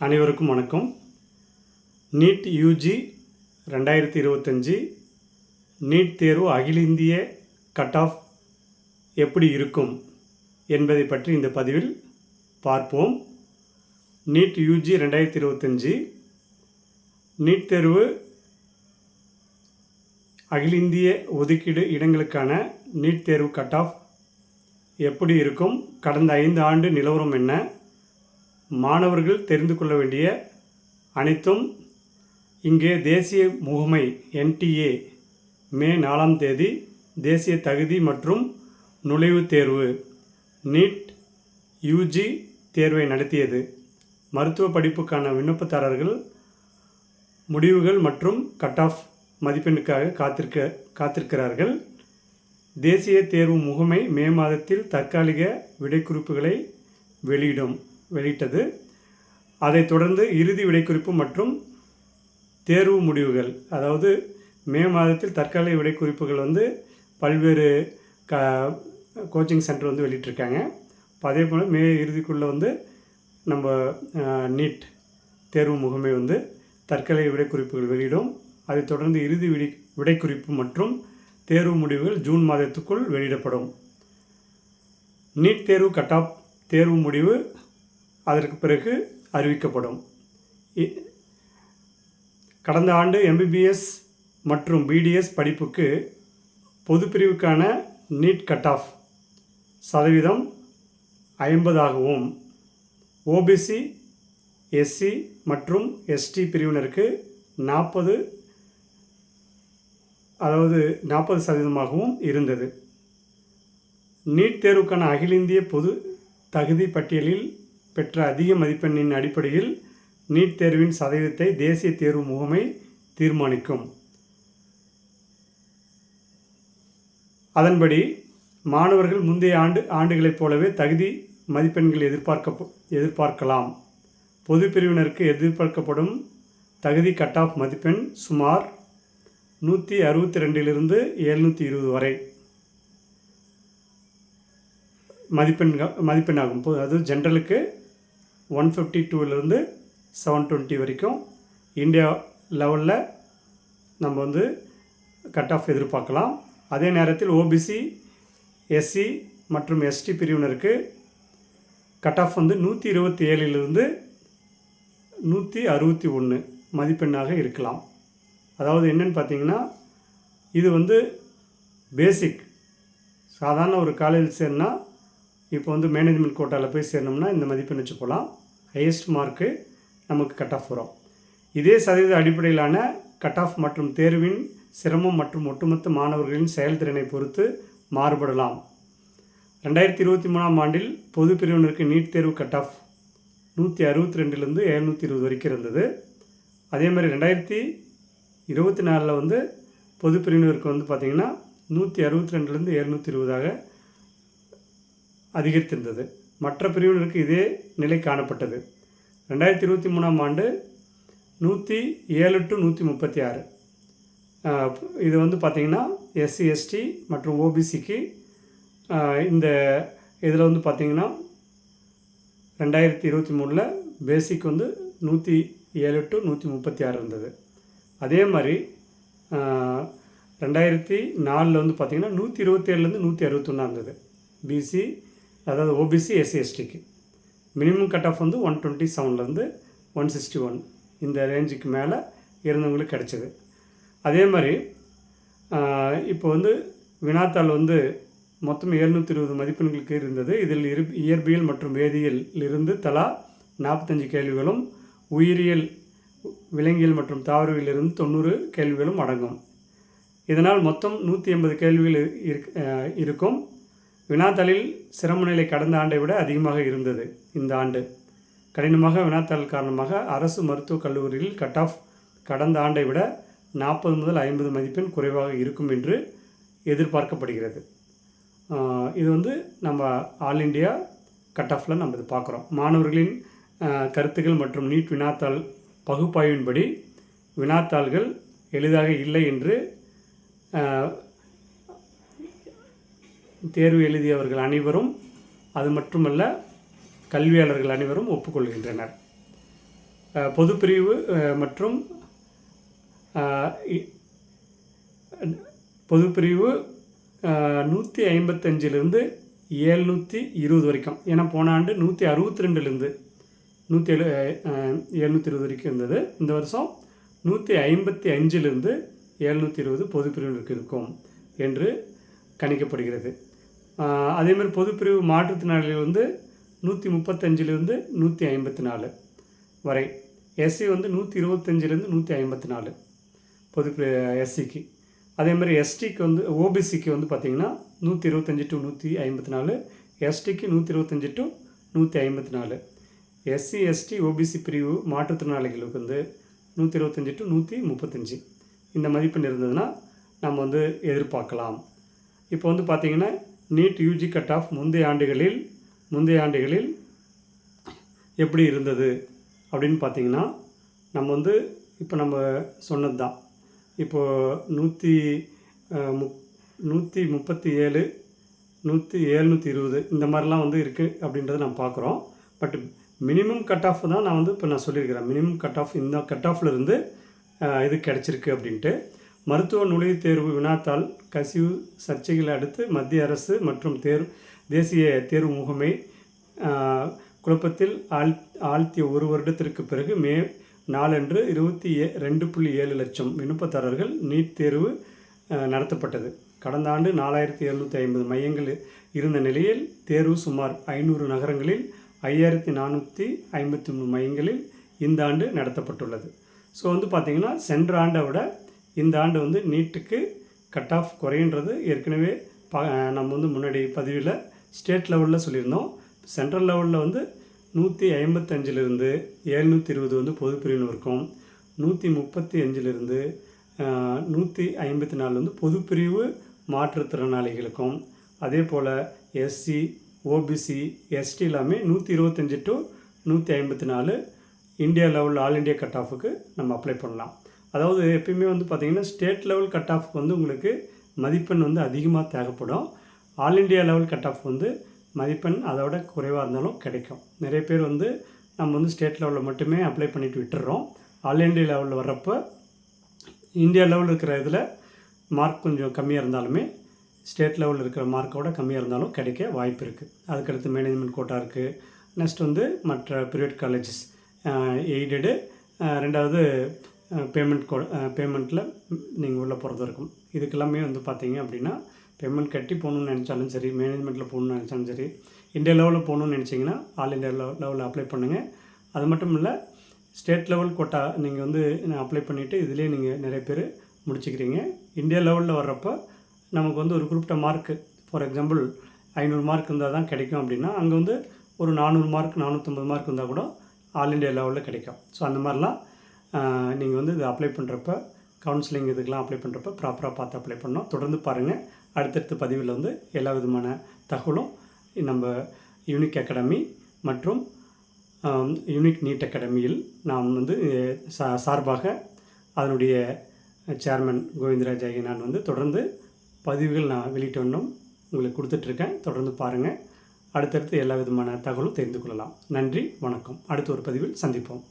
அனைவருக்கும் வணக்கம். NEET UG ரெண்டாயிரத்தி இருபத்தஞ்சி நீட் தேர்வு அகில இந்திய கட் ஆஃப் எப்படி இருக்கும் என்பதை பற்றி இந்த பதிவில் பார்ப்போம். நீட் யூஜி ரெண்டாயிரத்தி இருபத்தஞ்சி நீட் தேர்வு அகில இந்திய ஒதுக்கீடு இடங்களுக்கான நீட் தேர்வு கட் ஆஃப் எப்படி இருக்கும்? கடந்த ஐந்து ஆண்டு நிலவரம் என்ன? மாணவர்கள் தெரிந்து கொள்ள வேண்டிய அனைத்தும் இங்கே தேசிய முகமை என்டிஏ மே நாலாம் தேதி தேசிய தகுதி மற்றும் நுழைவுத் தேர்வு நீட் யூஜி தேர்வை நடத்தியது. மருத்துவ படிப்புக்கான விண்ணப்பதாரர்கள் முடிவுகள் மற்றும் கட் ஆஃப் மதிப்பெண்ணுக்காக காத்திருக்க காத்திருக்கிறார்கள். தேசிய தேர்வு முகமை மே மாதத்தில் தற்காலிக விடைக்குறிப்புகளை வெளியிடும். வெளியிட்டது. அதைத் தொடர்ந்து இறுதி விடைக்குறிப்பு மற்றும் தேர்வு முடிவுகள் அதாவது மே மாதத்தில் தற்காலிக விடைக்குறிப்புகள் வந்து பல்வேறு க கோச்சிங் சென்டர் வந்து வெளியிட்டிருக்காங்க. அதே போல் மே இறுதிக்குள்ளே வந்து நம்ம நீட் தேர்வு முகமை வந்து தற்காலிக விடைக்குறிப்புகள் வெளியிடும். அதைத் தொடர்ந்து இறுதி விடை விடைக்குறிப்பு மற்றும் தேர்வு முடிவுகள் ஜூன் மாதத்துக்குள் வெளியிடப்படும். நீட் தேர்வு கட் ஆஃப் தேர்வு முடிவு அதற்கு பிறகு அறிவிக்கப்படும். இ- கடந்த ஆண்டு எம்பிபிஎஸ் மற்றும் பிடிஎஸ் படிப்புக்கு பொதுப்பிரிவுக்கான நீட் கட் ஆஃப் சதவீதம் ஐம்பதாகவும் ஓபிசி எஸ்சி மற்றும் எஸ்டி பிரிவினருக்கு நாற்பது அதாவது நாற்பது சதவீதமாகவும் இருந்தது. நீட் தேர்வுக்கான அகில இந்திய பொது தகுதி பட்டியலில் பெற்ற அதிக மதிப்பெண்ணின் அடிப்படையில் நீட் தேர்வின் சதவீதத்தை தேசிய தேர்வு முகமை தீர்மானிக்கும். அதன்படி மாணவர்கள் முந்தைய ஆண்டு ஆண்டுகளைப் போலவே தகுதி மதிப்பெண்கள் எதிர்பார்க்க எதிர்பார்க்கலாம். பொது பிரிவினருக்கு எதிர்பார்க்கப்படும் தகுதி கட் ஆஃப் மதிப்பெண் சுமார் நூற்றி அறுபத்தி ரெண்டிலிருந்து எழுநூற்றி இருபது வரை மதிப்பெண்கள் மதிப்பெண்ணாகும். அது ஜென்ரலுக்கு ஒன் ஃபிஃப்டி டூவிலேருந்து செவன் டுவெண்ட்டி வரைக்கும் இந்தியா லெவலில் நம்ம வந்து கட் ஆஃப் எதிர்பார்க்கலாம். அதே நேரத்தில் ஓபிசி எஸ்சி மற்றும் எஸ்டி பிரிவினருக்கு கட் ஆஃப் வந்து நூற்றி இருபத்தி ஏழிலிருந்து நூற்றி அறுபத்தி ஒன்று மதிப்பெண்ணாக இருக்கலாம். அதாவது என்னென்னு பார்த்தீங்கன்னா இது வந்து பேசிக் சாதாரண ஒரு காலேஜ் சேர்னா இப்போ வந்து மேனேஜ்மெண்ட் கோட்டாவில் போய் சேரணும்னா இந்த மதிப்பெண் வச்சு போகலாம். ஹையஸ்ட் மார்க்கு நமக்கு கட் ஆஃப் வரும். இதே சதவீத அடிப்படையிலான கட் ஆஃப் மற்றும் தேர்வின் சிரமம் மற்றும் ஒட்டுமொத்த மாணவர்களின் செயல்திறனை பொறுத்து மாறுபடலாம். ரெண்டாயிரத்தி இருபத்தி மூணாம் ஆண்டில் பொது பிரிவினருக்கு நீட் தேர்வு கட் ஆஃப் நூற்றி அறுபத்தி ரெண்டுலேருந்து எழுநூற்றி இருபது வரைக்கும் இருந்தது. அதே மாதிரி ரெண்டாயிரத்தி இருபத்தி நாலில் வந்து பொது பிரிவினருக்கு வந்து பார்த்திங்கன்னா நூற்றி அறுபத்தி ரெண்டுலேருந்து எழுநூற்றி இருபதாக அதிகரித்திருந்தது. மற்ற பிரிவினருக்கு இதே நிலை காணப்பட்டது. ரெண்டாயிரத்தி இருபத்தி மூணாம் ஆண்டு நூற்றி ஏழு டு நூற்றி முப்பத்தி ஆறு இது வந்து பார்த்திங்கன்னா எஸ்சி எஸ்டி மற்றும் ஓபிசிக்கு இந்த இதில் வந்து பார்த்திங்கன்னா ரெண்டாயிரத்தி இருபத்தி மூணில் பேசிக் வந்து நூற்றி ஏழு டு நூற்றி முப்பத்தி ஆறு இருந்தது. அதே மாதிரி ரெண்டாயிரத்தி நாலில் வந்து பார்த்திங்கன்னா நூற்றி இருபத்தேழுலேருந்து நூற்றி அறுபத்தொன்னா இருந்தது பிசி அதாவது ஓபிசி எஸ்சி எஸ்டிக்கு மினிமம் கட் ஆஃப் வந்து ஒன் டுவெண்ட்டி செவன்லேருந்து ஒன் சிக்ஸ்டி ஒன் இந்த ரேஞ்சுக்கு மேலே இருந்தவங்களுக்கு கிடச்சிது. அதே மாதிரி இப்போ வந்து வினாத்தாள் வந்து மொத்தம் எழுநூற்றி இருபது மதிப்பெண்களுக்கு இருந்தது. இதில் இரு இயற்பியல் மற்றும் வேதியியல் இருந்து தலா நாற்பத்தஞ்சு கேள்விகளும் உயிரியல் விலங்கியல் மற்றும் தாவரவியலிருந்து தொண்ணூறு கேள்விகளும் அடங்கும். இதனால் மொத்தம் நூற்றி எண்பது கேள்விகள் இரு- இருக்- இருக்கும். வினாத்தாளில் சிரம நிலை கடந்த ஆண்டை விட அதிகமாக இருந்தது இந்த ஆண்டு. கடினமாக வினாத்தாள் காரணமாக அரசு மருத்துவக் கல்லூரியில் கட் ஆஃப் கடந்த ஆண்டை விட நாற்பது முதல் ஐம்பது மதிப்பெண் குறைவாக இருக்கும் என்று எதிர்பார்க்கப்படுகிறது. இது வந்து நம்ம ஆல் இண்டியா கட் ஆஃபில் நம்ம இது பார்க்குறோம். மாணவர்களின் கருத்துக்கள் மற்றும் நீட் வினாத்தாள் பகுப்பாய்வின்படி வினாத்தாள்கள் எளிதாக இல்லை என்று தேர்வு எழுதியவர்கள் அனைவரும் அது மட்டுமல்ல கல்வியாளர்கள் அனைவரும் ஒப்புக்கொள்கின்றனர். பொதுப்பிரிவு மற்றும் இ- பொதுப்பிரிவு நூற்றி ஐம்பத்தஞ்சிலிருந்து ஏழ்நூற்றி இருபது வரைக்கும். ஏன்னா போன ஆண்டு நூற்றி அறுபத்தி ரெண்டுலேருந்து நூற்றி எழு எழுநூற்றி இருபது வரைக்கும் இருந்தது. இந்த வருஷம் நூற்றி ஐம்பத்தி அஞ்சிலிருந்து எழுநூற்றி இருபது பொதுப்பிரிவினருக்கு இருக்கும் என்று கணிக்கப்படுகிறது. அதேமாதிரி பொதுப்பிரிவு மாற்றுத்திறனாளிகள் வந்து நூற்றி முப்பத்தஞ்சிலேருந்து நூற்றி ஐம்பத்தி நாலு வரை. எஸ்சி வந்து நூற்றி இருபத்தஞ்சிலேருந்து நூற்றி ஐம்பத்தி நாலு பொது எஸ்சிக்கு. அதே மாதிரி எஸ்டிக்கு வந்து ஓபிசிக்கு வந்து பார்த்திங்கன்னா நூற்றி இருபத்தஞ்சி டு நூற்றி ஐம்பத்தி நாலு எஸ்டிக்கு நூற்றி இருபத்தஞ்சி டு நூற்றி ஐம்பத்தி நாலு எஸ்சி எஸ்டி ஓபிசி பிரிவு மாற்றுத்திறனாளிகளுக்கு வந்து நூற்றி இருபத்தஞ்சி டு நூற்றி முப்பத்தஞ்சு. இந்த மதிப்பெண் இருந்ததுன்னா நம்ம வந்து எதிர்பார்க்கலாம். இப்போ வந்து பார்த்திங்கன்னா நீட் யூஜி கட் ஆஃப் முந்தைய ஆண்டுகளில் முந்தைய ஆண்டுகளில் எப்படி இருந்தது அப்படின்னு பார்த்தீங்கன்னா நம்ம வந்து இப்போ நம்ம சொன்னது தான் இப்போது நூற்றி முப் நூற்றி முப்பத்தி ஏழு நூற்றி எழுநூற்றி இருபது இந்த மாதிரிலாம் வந்து இருக்குது அப்படின்றத நம்ம பார்க்குறோம். பட் மினிமம் கட் ஆஃப் தான் நான் வந்து இப்போ நான் சொல்லியிருக்கிறேன். மினிமம் கட் ஆஃப் இந்த கட் ஆஃபில் இருந்து இது கிடச்சிருக்கு அப்படின்ட்டு. மருத்துவ நுழைவுத் தேர்வு வினாத்தாள் கசிவு சர்ச்சைகளை அடுத்து மத்திய அரசு மற்றும் தேர்வு தேசிய தேர்வு முகமை குழப்பத்தில் ஆழ் ஆழ்த்திய ஒரு வருடத்திற்கு பிறகு மே நாலன்று இருபத்தி ஏ ரெண்டு புள்ளி ஏழு லட்சம் விண்ணப்பதாரர்கள் நீட் தேர்வு நடத்தப்பட்டது. கடந்த ஆண்டு நாலாயிரத்தி எழுநூற்றி ஐம்பது மையங்கள் இருந்த நிலையில் தேர்வு சுமார் ஐநூறு நகரங்களில் ஐயாயிரத்தி நானூற்றி ஐம்பத்தி மூணு மையங்களில் இந்த ஆண்டு நடத்தப்பட்டுள்ளது. ஸோ வந்து பார்த்திங்கன்னா சென்ற ஆண்டை விட இந்த ஆண்டு வந்து நீட்டுக்கு கட் ஆஃப் குறையின்றது ஏற்கனவே ப நம்ம வந்து முன்னாடி பதிவில் ஸ்டேட் லெவலில் சொல்லியிருந்தோம். சென்ட்ரல் லெவலில் வந்து நூற்றி ஐம்பத்தஞ்சிலிருந்து ஏழ்நூற்றி இருபது வந்து பொதுப்பிரிவினருக்கும் நூற்றி முப்பத்தி அஞ்சிலிருந்து நூற்றி ஐம்பத்தி நாலு வந்து பொதுப்பிரிவு மாற்றுத்திறனாளிகளுக்கும். அதே போல் எஸ்சி ஓபிசி எஸ்டி எல்லாமே நூற்றி இருபத்தஞ்சி டு நூற்றி ஐம்பத்தி நாலு India level all India cut ஆஃபுக்கு நம்ம அப்ளை பண்ணலாம். அதாவது எப்பயுமே வந்து பார்த்திங்கன்னா ஸ்டேட் லெவல் கட் ஆஃப் வந்து உங்களுக்கு மதிப்பெண் வந்து அதிகமாக தேவைப்படும். All India level cut off வந்து மதிப்பெண் அதோட குறைவாக இருந்தாலும் கிடைக்கும். நிறைய பேர் வந்து நம்ம வந்து ஸ்டேட் லெவலில் மட்டுமே அப்ளை பண்ணிட்டு விட்டுறோம். ஆல் இந்தியா லெவலில் வர்றப்போ இந்தியா லெவலில் இருக்கிற இதில் மார்க் கொஞ்சம் கம்மியாக இருந்தாலுமே ஸ்டேட் லெவலில் இருக்கிற மார்க்கோட கம்மியாக இருந்தாலும் கிடைக்க வாய்ப்பு இருக்குது அதுக்கடுத்து மேனேஜ்மெண்ட் கோட்டா இருக்குது நெக்ஸ்ட் வந்து மற்ற ப்ரைவேட் காலேஜஸ் எய்டடு ரெண்டாவது பேமெண்ட் கோ பேமெண்ட்டில் நீங்கள் உள்ளே போகிறது இருக்கும். இதுக்கெல்லாமே வந்து பார்த்தீங்க அப்படின்னா பேமெண்ட் கட்டி போகணுன்னு நினச்சாலும் சரி மேனேஜ்மெண்ட்டில் போகணுன்னு நினச்சாலும் சரி இந்தியா லெவலில் போகணுன்னு நினச்சிங்கன்னா ஆல் இந்தியா லெவலில் அப்ளை பண்ணுங்கள் அது மட்டும் இல்லை ஸ்டேட் லெவல் கோட்டா நீங்கள் வந்து அப்ளை பண்ணிவிட்டு இதுலேயே நீங்கள் நிறைய பேர் முடிச்சுக்கிறீங்க. இந்தியா லெவலில் வர்றப்போ நமக்கு வந்து ஒரு குறிப்பிட்ட மார்க்கு ஃபார் எக்ஸாம்பிள் ஐநூறு மார்க் இருந்தால் தான் கிடைக்கும் அப்படின்னா அங்கே வந்து ஒரு நானூறு மார்க் நானூற்றம்பது மார்க் இருந்தால் கூட ஆல் இந்தியா லெவலில் கிடைக்கும். ஸோ அந்த மாதிரிலாம் நீங்கள் வந்து இது அப்ளை பண்ணுறப்ப கவுன்சிலிங் இதுக்கெலாம் அப்ளை பண்ணுறப்ப ப்ராப்பராக பார்த்து அப்ளை பண்ணோம் தொடர்ந்து பாருங்கள் அடுத்தடுத்த பதிவில் வந்து எல்லா விதமான தகவலும் நம்ம யூனிக் அகாடமி மற்றும் யூனிக் நீட் அகாடமியில் நாம் வந்து சா சார்பாக அதனுடைய சேர்மன் கோவிந்தராஜ் ஆகிய நான் வந்து தொடர்ந்து பதிவுகள் நான் வெளியிட்டு வந்தோம் உங்களுக்கு கொடுத்துட்ருக்கேன். தொடர்ந்து பாருங்கள் அடுத்தடுத்து எல்லா விதமான தகவலும் தெரிந்து கொள்ளலாம். நன்றி. வணக்கம். அடுத்த ஒரு பதிவில் சந்திப்போம்.